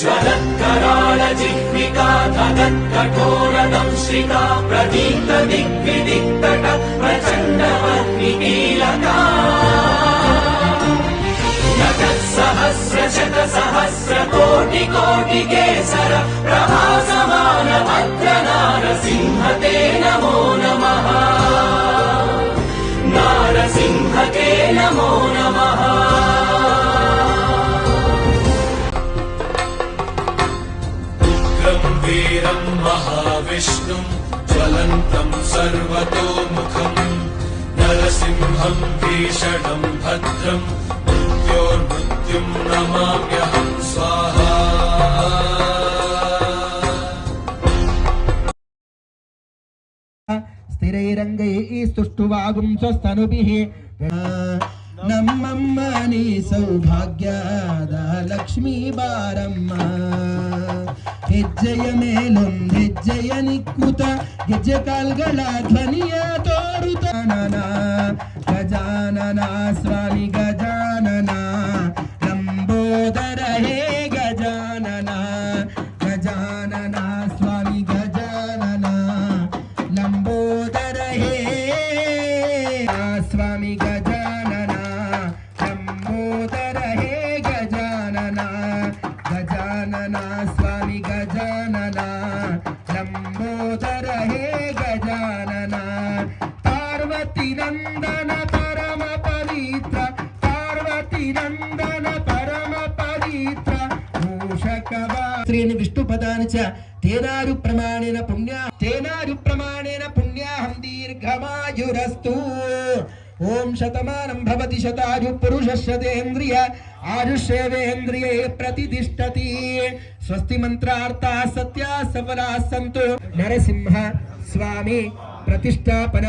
ज्वलत्करालजिह्विका तदत्कटोरं प्रदीप्तदिग्विदिक्तट प्रदीक दिक्विदिक्तट प्रचण्डवत्मिकीलका प्रभासमान सर्वतोमुखम् नरसिंहम् भीषणम् भद्रम् मृत्योर्मृत्युम् नमाम्यहम् स्वाहा। स्थिरैरङ्गैः स्वस्तनुभिः। नम्मम्मनी सौभाग्यादा लक्ष्मी बारम्मा। ಹೆಜ್ಜೆಯ ಮೇಲೊಂದ್ ಹೆಜ್ಜೆಯ ನಿಕ್ಕುತ ಹೆಜ್ಜೆ ಕಾಲ್ಗಳ ಧ್ವನಿಯ ತೋರುತ್ತಾನನ ಗಜಾನನ ಸ್ವಾಮಿ ಗಜಾನನ ಲಂಬೋದರ ಹೇ శ్రీని విష్ణు పదాని చ తేనారు ప్రమాణేన పుణ్య తేనారు ప్రమాణేన పుణ్యాహం దీర్ఘమాయురస్తు ఓం శతమానం భవతి శతాయు పురుషశతేంద్రియ ఆయుషేవేంద్రియే ప్రతిష్టతి స్వస్తి మంత్రార్థా సత్యా సఫలా సంతు నరసింహ స్వామి ప్రతిష్టాపన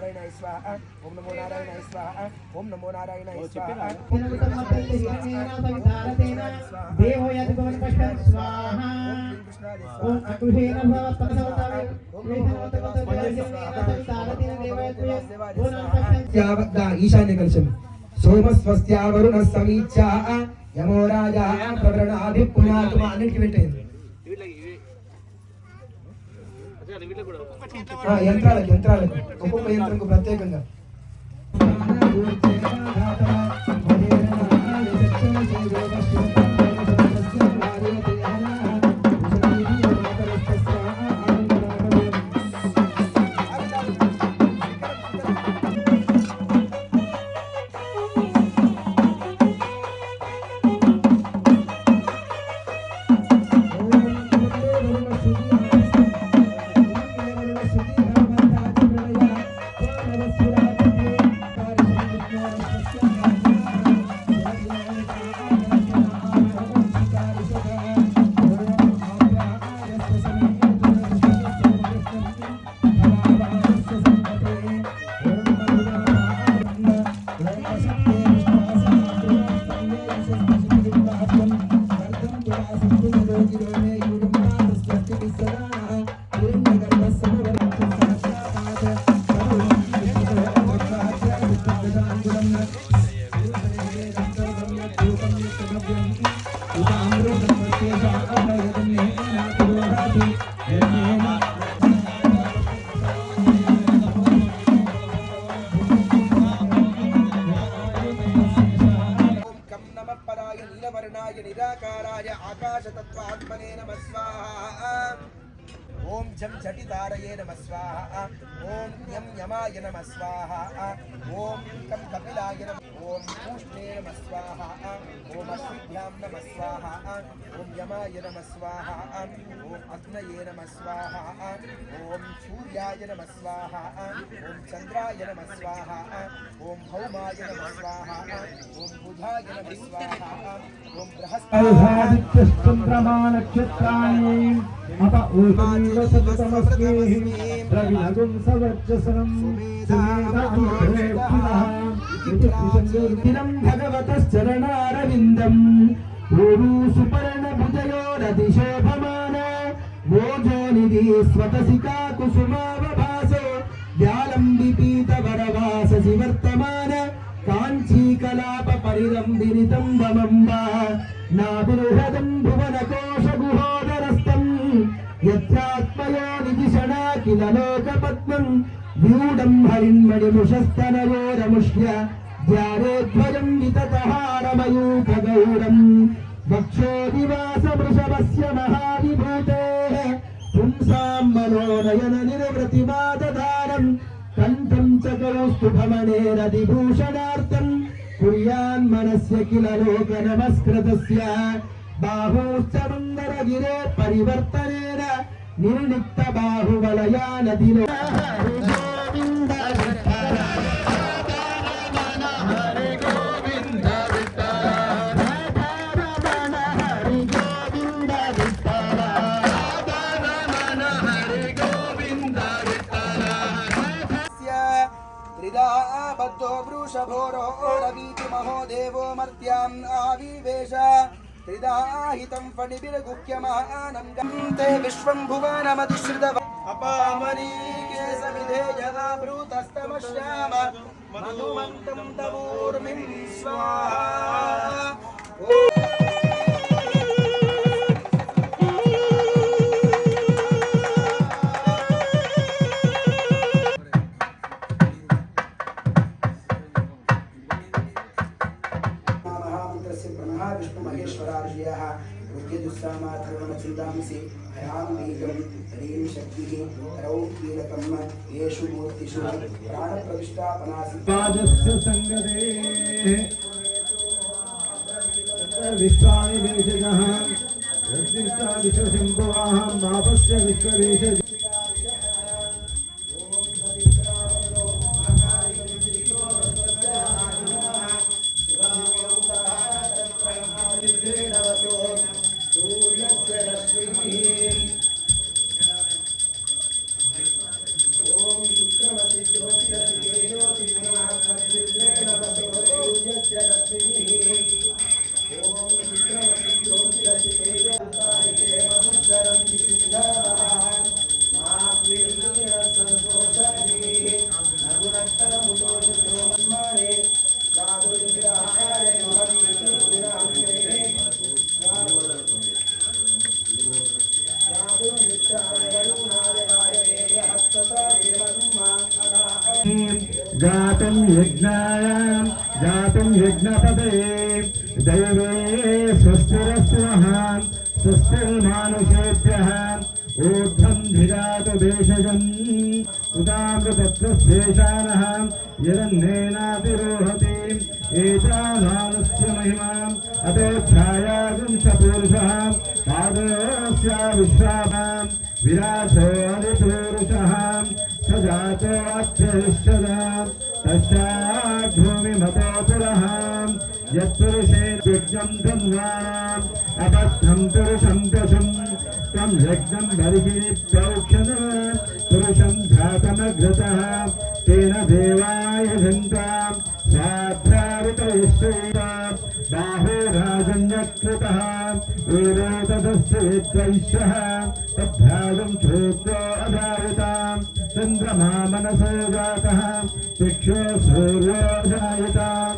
నారాయణ స్వాహ ఓం నమో నారాయణ స్వాహ ఓం నమో నారాయణ స్వాహ దేవో యది భవన్ పశ్చాత్ స్వాహ ఓం అకృషేణ భవత్పరసవతారే ఈశాన్య కలశం సోమస్వస్య వరుణ సమీక్ష యమో రాజా ప్రవరణాభి పునాతుమ అన్నిటికి పెట్టేది ఆ, యంత్రాలకు యంత్రాలకు. ఒక్కొక్క యంత్రంకు ప్రత్యేకంగా. kami sa gabi ang జం జటితారయే నమ స్వాహ ఓం యం యమాయ నమ స్వాహ ఓం కం కపిలాయ నమ ఓం పూష్ణే నమ స్వాహ ఓం అశ్విభ్యాం నమ స్వాహ ఓం యమాయ నమ స్వాహ ఓం అగ్నయే నమ స్వాహ ఓం సూర్యాయ నమ స్వాహ ఓం చంద్రాయ నమ స్వాహ ఓం భౌమాయ నమ స్వాహ ఓం బుధాయ నమ స్వాహ ఓం బృహస్పతి చంద్రమా నక్షత్రాన్ని అప ఊపం ద్రవిణగుం సవర్చసనం సుమేధాం భగవతశ్చరణారవిందం ఊరు సుపర్ణ భుజయోరతిశోభమాన భోజోనిధి స్వతసికా కుసుమావభాసో వ్యాలంబిపీత వరవాససి వర్తమాన కాంచీకలాప పరిరంభిరితం వమంబ నా బృహదం భువనకో किल लोकपद्मम् व्यूढं हरिन्मणिमुषस्तनयोरमुष्य द्वारोद्वयं विततहारमयूखगौरम् वक्षोदिवासवृषभस्य महाविभूतेः पुंसां मनोनयन निर्वृतिमादधारम् कण्ठं च करोस्तु भमनेरधिभूषणार्थम् कुर्यान्मनस्य किल लोकनमस्कृतस्य बाहूश्च मन्दरगिरे परिवर्तनेन निर्लिप्तबाहुवलया नदिनो गोविन्द हरि गोविन्द हरि गोविन्द त्रिदा बद्धो वृषभोरो रवीति महो देवो मर्त्याम् आविवेश त्रिदा हितं फणिभिर्गुह्यमानं गन्ते विश्वं भुवनमतिश्रितव अपामरीके सविधे ब्रूतस्तमश्याम। मधुमन्तं तवूर्मिं स्वाहा। महामन्त्रस्य प्रणः विष्णुमहेश्वरार्यः रुद्रदुस्सामाथर्वमचिन्तांसि हयां बीजं ह्रीं शक्तिः रौं कीलकं येषु मूर्तिषु प्राणप्रतिष्ठापनासि पादस्य सङ्गते विश्वानि देशजः विश्वशम्भुवाहं पापस्य विश्वदेश जातं यज्ञाय जातं यज्ञपदे। दैवे स्वस्तिरस्तु नः स्वस्तिर्मानुषेभ्यः। ऊर्ध्वं धिजातु भेषजम् उदामृतत्वशेषानः यदन्नेनातिरोहति एतावानस्य महिमाम् अपेक्षायागुं स पुरुषः पादोऽस्य विश्वाभां विरासोऽधिपूरुषः स जातो अध्यरिष्यदा यत्पुरुषेण यज्ञं धन्वानाम् अबद्धं पुरुषं पशुम् तं यज्ञं बर्हि प्रोक्षण पुरुषं जातमग्रतः तेन देवाय घण्टां स्वाध्यावितयिष्ठैव बाहुराजन्यकृतः ऊरोदधस्य विद्वैश्यः तद्भ्यागं श्रोत्रो अधारितां चन्द्रमा मनसो जातः चक्षो सूर्यो जायतां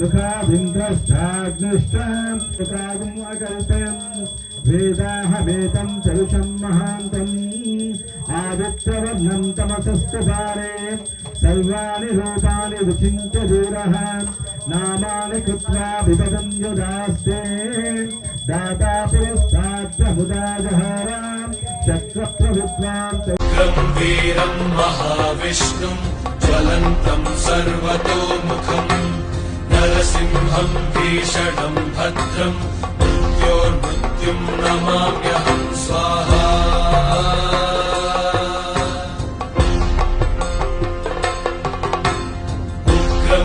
मुखाबिन्द्रश्चाग्निष्टां प्रागुम् अकल्पयन् वेदाः वेदं चरुषं महान्तम् आदित्यवर्णं तमसस्तु पारे। सर्वाणि रूपाणि विचिन्त्य दूरः। नामानि कृत्वा विपदं यदास्ते दाता पुरस्ताद्यमुदाजहाराम् चक्रप्रभुत्वाम् उग्रं वीरं महाविष्णुं, ज्वलन्तं सर्वतोमुखम्। नरसिंहम् भीषणम् भद्रम् मृत्योर्मृत्युम् नमाम्यहम् स्वाहा।